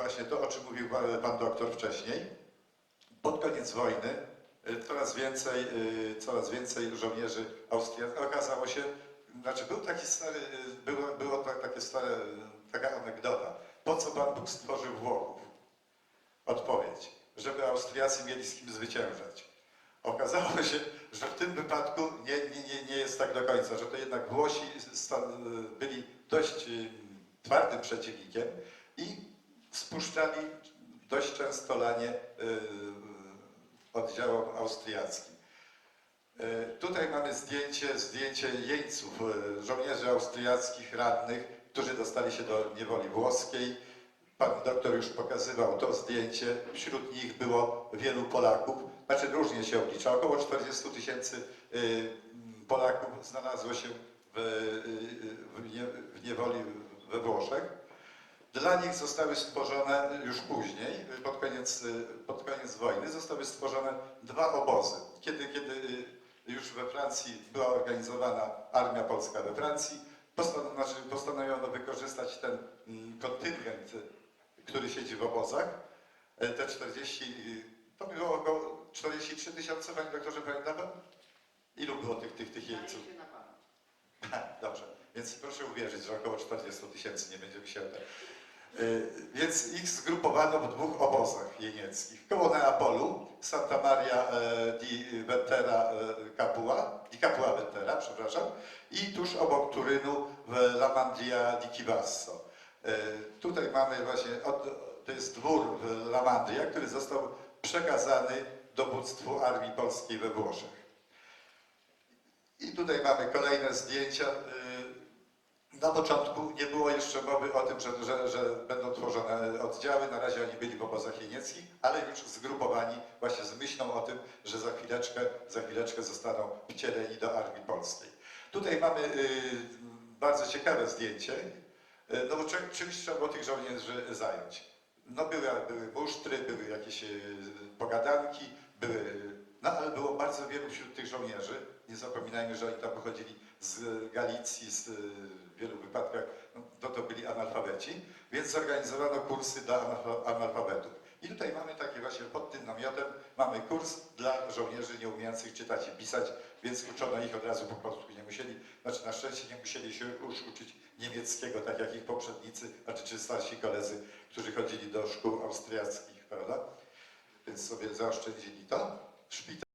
właśnie to, o czym mówił pan- doktor wcześniej. Pod koniec wojny y, coraz więcej, y, coraz więcej żołnierzy austriackich okazało się, znaczy był taki stary, y, było, było tak, takie stare, taka anegdota. Po co Pan Bóg stworzył Włochów? Odpowiedź, żeby Austriacy mieli z kim zwyciężać. Okazało się, że w tym wypadku nie, nie, nie, jest tak do końca, że to jednak Włosi byli dość twardym przeciwnikiem i spuszczali dość często lanie y, oddziałom austriackim. Y, Tutaj mamy zdjęcie, zdjęcie jeńców, y, żołnierzy austriackich rannych, którzy dostali się do niewoli włoskiej. Pan doktor już pokazywał to zdjęcie. Wśród nich było wielu Polaków. Znaczy różnie się oblicza. Około 40 tysięcy y, Polaków znalazło się w, y, w niewoli we Włoszech. Dla nich zostały stworzone już później, pod koniec, pod koniec wojny, zostały stworzone dwa obozy. Kiedy, kiedy y, już we Francji była organizowana Armia Polska we Francji, postan- znaczy postanowiono wykorzystać ten mm, kontyngent, który siedzi w obozach. E, Te 40, y, to było około 43 tysiące, panie doktorze, pamięta pan? Ilu było tych, tych, tych jeńców? Się Dobrze, więc proszę uwierzyć, że około 40 tysięcy nie będzie wysięte. Y, Więc ich zgrupowano w dwóch obozach jenieckich. Koło Neapolu, Santa Maria e, di Vettera e, Capua, di Capua Vettera, przepraszam, i tuż obok Turynu w La Mandria di Chivasso. E, Tutaj mamy właśnie, to jest dwór w La Mandria, który został przekazany dowództwu Armii Polskiej we Włoszech. I tutaj mamy kolejne zdjęcia. Na początku nie było jeszcze mowy o tym, że, że, że będą tworzone oddziały. Na razie oni byli w obozach jenieckich, ale już zgrupowani właśnie z myślą o tym, że za chwileczkę, za chwileczkę zostaną wcieleni do Armii Polskiej. Tutaj mamy y, bardzo ciekawe zdjęcie. Y, No bo czymś trzeba było tych żołnierzy zająć. No były, były musztry, były jakieś y, pogadanki, były, no ale było bardzo wielu wśród tych żołnierzy. Nie zapominajmy, że oni tam pochodzili z Galicji, z, wielu wypadkach, no, to byli analfabeci, więc zorganizowano kursy dla analfa- analfabetów. I tutaj mamy takie właśnie pod tym namiotem, mamy kurs dla żołnierzy nieumiejących czytać i pisać, więc uczono ich od razu po polsku, nie musieli, znaczy na szczęście nie musieli się już uczyć niemieckiego, tak jak ich poprzednicy, znaczy czy starsi koledzy, którzy chodzili do szkół austriackich, prawda? Więc sobie zaoszczędzili to. Szpital